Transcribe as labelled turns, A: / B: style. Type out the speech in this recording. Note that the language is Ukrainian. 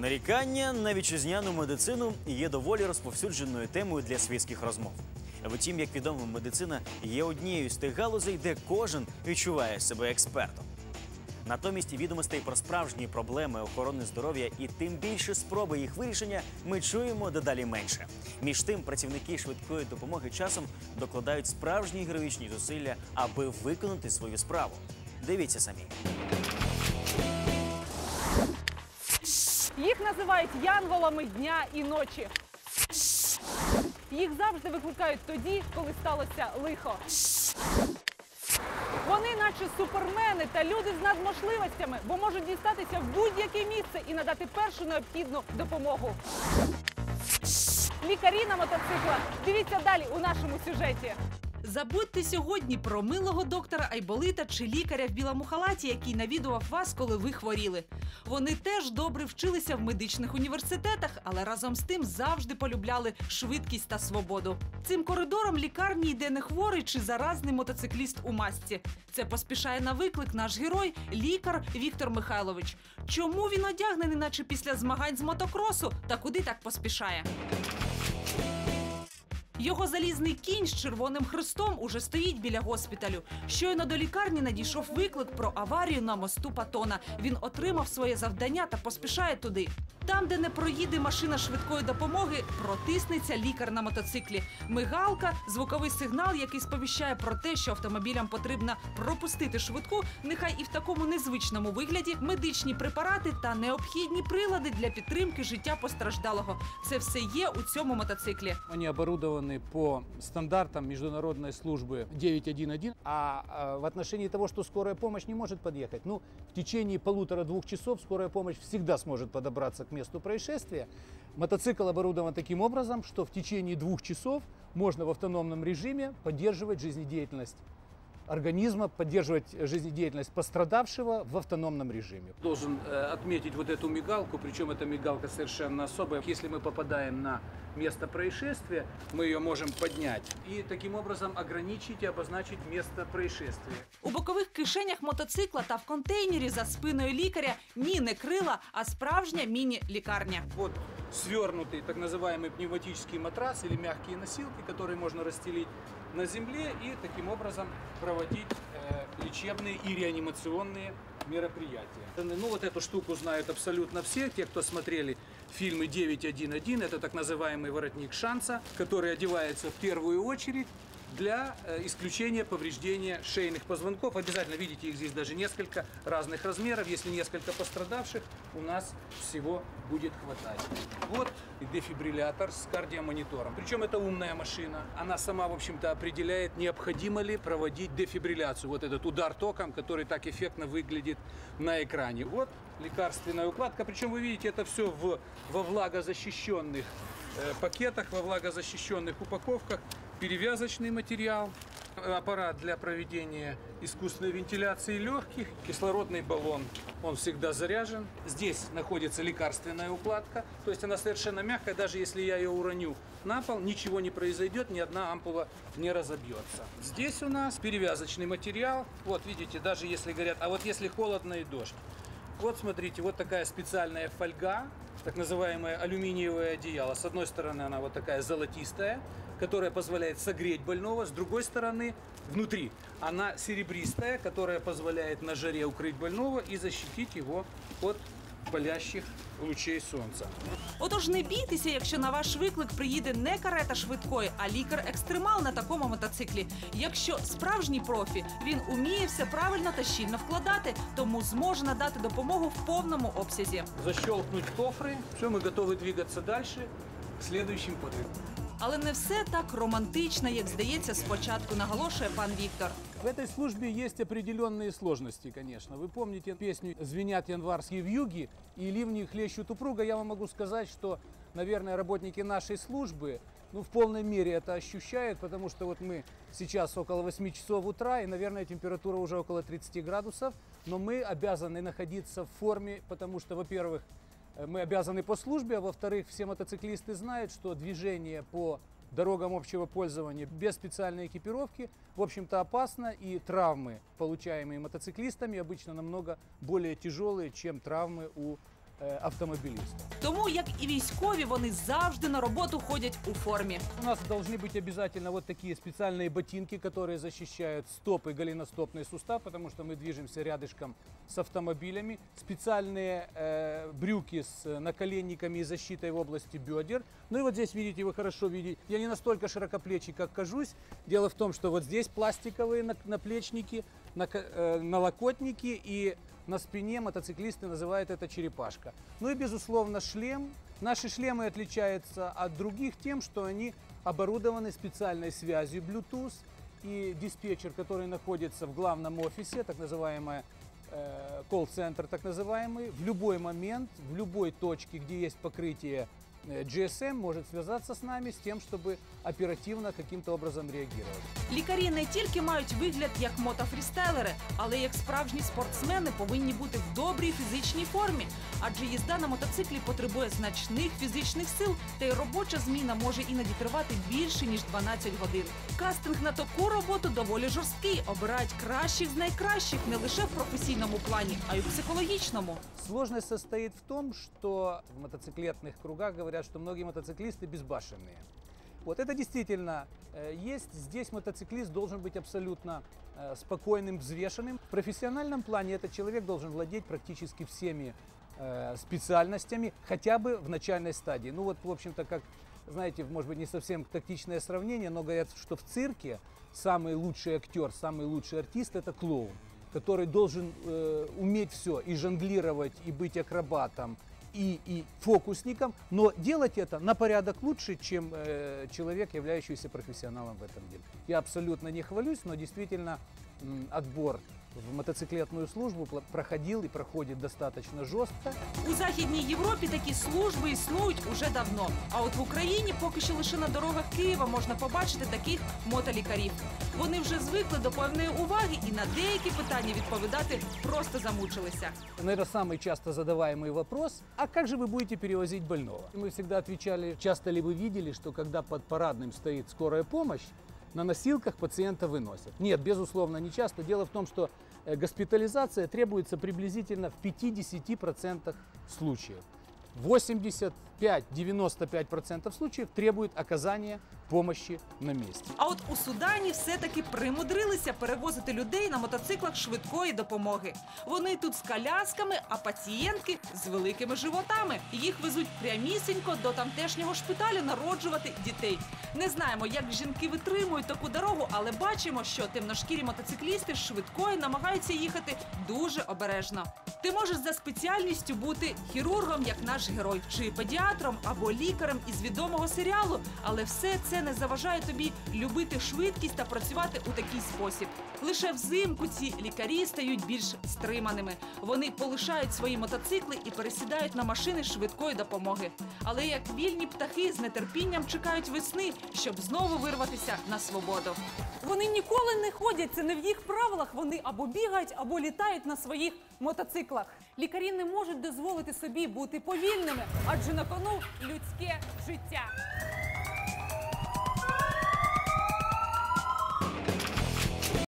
A: Нарікання на вітчизняну медицину є доволі розповсюдженою темою для світських розмов. Втім, як відомо, медицина є однією з тих галузей, де кожен відчуває себе експертом. Натомість відомостей про справжні проблеми охорони здоров'я і тим більше спроби їх вирішення ми чуємо дедалі менше. Між тим, працівники швидкої допомоги часом докладають справжні героїчні зусилля, аби виконати свою справу. Дивіться самі.
B: Їх називають янголами дня і ночі. Їх завжди викликають тоді, коли сталося лихо. Вони, наче супермени та люди з надможливостями, бо можуть дістатися в будь-яке місце і надати першу необхідну допомогу. Лікарі на мотоциклах. Дивіться далі у нашому сюжеті.
C: Забудьте сьогодні про милого доктора Айболита чи лікаря в білому халаті, який навідував вас, коли ви хворіли. Вони теж добре вчилися в медичних університетах, але разом з тим завжди полюбляли швидкість та свободу. Цим коридором лікарні йде не хворий чи заразний мотоцикліст у масці. Це поспішає на виклик наш герой, лікар Віктор Михайлович. Чому він одягнений, наче після змагань з мотокросу, та куди так поспішає? Його залізний кінь з червоним хрестом уже стоїть біля госпіталю. Щойно до лікарні надійшов виклик про аварію на мосту Патона. Він отримав своє завдання та поспішає туди. Там, де не проїде машина швидкої допомоги, протиснеться лікар на мотоциклі. Мигалка, звуковий сигнал, який сповіщає про те, що автомобілям потрібно пропустити швидку, нехай і в такому незвичному вигляді, медичні препарати та необхідні прилади для підтримки життя постраждалого. Це все є у цьому мотоциклі.
D: Они оборудованы по стандартам международной службы 911, а а, в отношении того, что скорая помощь не может подъехать, ну, в течение полутора-двух часов скорая помощь всегда сможет подобраться к месту происшествия. Мотоцикл оборудован таким образом, что в течение двух часов можно в автономном режиме поддерживать жизнедеятельность организма, поддерживать жизнедеятельность пострадавшего в автономном режиме.
E: Должен э, отметить вот эту мигалку, причем эта мигалка совершенно особая. Если мы попадаем на место происшествия, мы ее можем поднять и таким образом ограничить и обозначить место происшествия.
C: У бокових кишенях мотоцикла та в контейнері за спиною лікаря ні не крила, а справжня міні-лікарня.
E: Вот свернутый так называемый пневматический матрас или мягкие носилки, которые можно расстелить на земле и таким образом проводить э, лечебные и реанимационные мероприятия. Ну вот эту штуку знают абсолютно все, те, кто смотрели фильмы 911, это так называемый воротник шанса, который одевается в первую очередь для э, исключения повреждения шейных позвонков. Обязательно видите, их здесь даже несколько разных размеров. Если несколько пострадавших, у нас всего будет хватать. Вот дефибриллятор с кардиомонитором. Причем это умная машина. Она сама, в общем-то, определяет, необходимо ли проводить дефибрилляцию. Вот этот удар током, который так эффектно выглядит на экране. Вот лекарственная укладка. Причем вы видите, это все в, во влагозащищенных э, пакетах, во влагозащищенных упаковках. Перевязочный материал, аппарат для проведения искусственной вентиляции легких, кислородный баллон, он всегда заряжен. Здесь находится лекарственная укладка, то есть она совершенно мягкая, даже если я ее уроню на пол, ничего не произойдет, ни одна ампула не разобьется. Здесь у нас перевязочный материал, вот видите, даже если говорят, а вот если холодно и дождь, вот смотрите, вот такая специальная фольга, так называемое алюминиевое одеяло. С одной стороны она вот такая золотистая, которая позволяет согреть больного. С другой стороны, внутри, она серебристая, которая позволяет на жаре укрыть больного и защитить его от палящих лучей солнца.
C: Отож, не бійтеся, якщо на ваш виклик приїде не карета швидкої, а лікар-екстремал на такому мотоциклі. Якщо справжній профі, він уміє все правильно та щільно вкладати, тому зможе надати допомогу в повному обсязі.
E: Защелкнуть кофры. Все, мы готовы двигаться дальше к следующим подвигам.
C: Але не все так романтично, як здається спочатку, наголошує пан Віктор.
D: В этой службе есть определенные сложности, конечно. Вы помните песню «Звенят январские вьюги» и «Ливни хлещут упруга». Я вам могу сказать, что, наверное, работники нашей службы ну, в полной мере это ощущают, потому что вот мы сейчас около 8 часов утра, и, наверное, температура уже около 30 градусов, но мы обязаны находиться в форме, потому что, во-первых, э, мы обязаны по службе, а во-вторых, все мотоциклисты знают, что движение по дорогам общего пользования без специальной экипировки, в общем-то, опасно, и травмы, получаемые мотоциклистами, обычно намного более тяжелые, чем травмы у
E: э, автомобилистов.
C: Тому, як і військові, вони завжди на роботу ходять у формі.
E: У нас должны быть обязательно вот такие специальные ботинки, которые защищают стопы, голеностопный сустав, потому что мы движемся рядышком с автомобилями. Специальные э, брюки с э, наколенниками и защитой в области бедер. Ну и вот здесь, видите, вы хорошо видите. Я не настолько широкоплечий, как кажусь. Дело в том, что вот здесь пластиковые нак- наплечники, нако- э, налокотники и на спине мотоциклисты называют это черепашка. Ну и, безусловно, шлем. Наши шлемы отличаются от других тем, что они оборудованы специальной связью Bluetooth и диспетчер, который находится в главном офисе, так называемая э, колл-центр, так называемый, в любой момент, в любой точке, где есть покрытие GSM, может связаться с нами с тем, чтобы оперативно каким-то образом реагировать.
C: Лікарі не тільки мають вигляд як мотофрістайлери, але й як справжні спортсмени повинні бути в добрій фізичній формі. Адже їзда на мотоциклі потребує значних фізичних сил, та й робоча зміна може іноді тривати більше ніж 12 годин. Кастинг на таку роботу доволі жорсткий. Обирають кращих з найкращих не лише в професійному плані, а й у психологічному.
E: Сложность состоит в том, что в мотоциклетных кругах говорят, что многие мотоциклисты безбашенные. Вот это действительно э, есть. Здесь мотоциклист должен быть абсолютно э, спокойным, взвешенным. В профессиональном плане этот человек должен владеть практически всеми э, специальностями, хотя бы в начальной стадии. Ну вот, в общем-то, как, знаете, может быть, не совсем тактичное сравнение, но говорят, что в цирке самый лучший актер, самый лучший артист – это клоун который должен э, уметь все, и жонглировать, и быть акробатом, и, и фокусником, но делать это на порядок лучше, чем э, человек, являющийся профессионалом в этом деле. Я абсолютно не хвалюсь, но действительно отбор в мотоциклетную службу пла- проходил и проходит достаточно жестко.
C: У західній Європі такі служби існують уже давно. А от в Україні поки що лише на дорогах Києва можна побачити таких мотолікарів. Вони вже звикли до певної уваги і на деякі питання відповідати просто замучилися.
E: Наверное, самый часто задаваемый вопрос, а как же вы будете перевозить больного? Мы всегда отвечали, часто ли вы видели, что когда под парадным стоит скорая помощь, на носилках пациента выносят? Нет, безусловно, не часто. Дело в том, что э, госпитализация требуется приблизительно в 50% случаев. 85-95% случаев требует оказания помощи на месте.
C: А от у Судані все-таки примудрилися перевозити людей на мотоциклах швидкої допомоги. Вони тут з колясками, а пацієнтки з великими животами. Їх везуть прямісінько до тамтешнього шпиталю народжувати дітей. Не знаємо, як жінки витримують таку дорогу, але бачимо, що темношкірі мотоциклісти швидкої намагаються їхати дуже обережно. Ти можеш за спеціальністю бути хірургом, як наш герой, чи педіатром або лікарем із відомого серіалу, але все це не заважає тобі любити швидкість та працювати у такий спосіб. Лише взимку ці лікарі стають більш стриманими. Вони полишають свої мотоцикли і пересідають на машини швидкої допомоги. Але як вільні птахи з нетерпінням чекають весни, щоб знову вирватися на свободу.
B: Вони ніколи не ходять, це не в їх правилах. Вони або бігають, або літають на своїх мотоциклах. Лікарі не можуть дозволити собі бути повільними, адже на кону людське життя.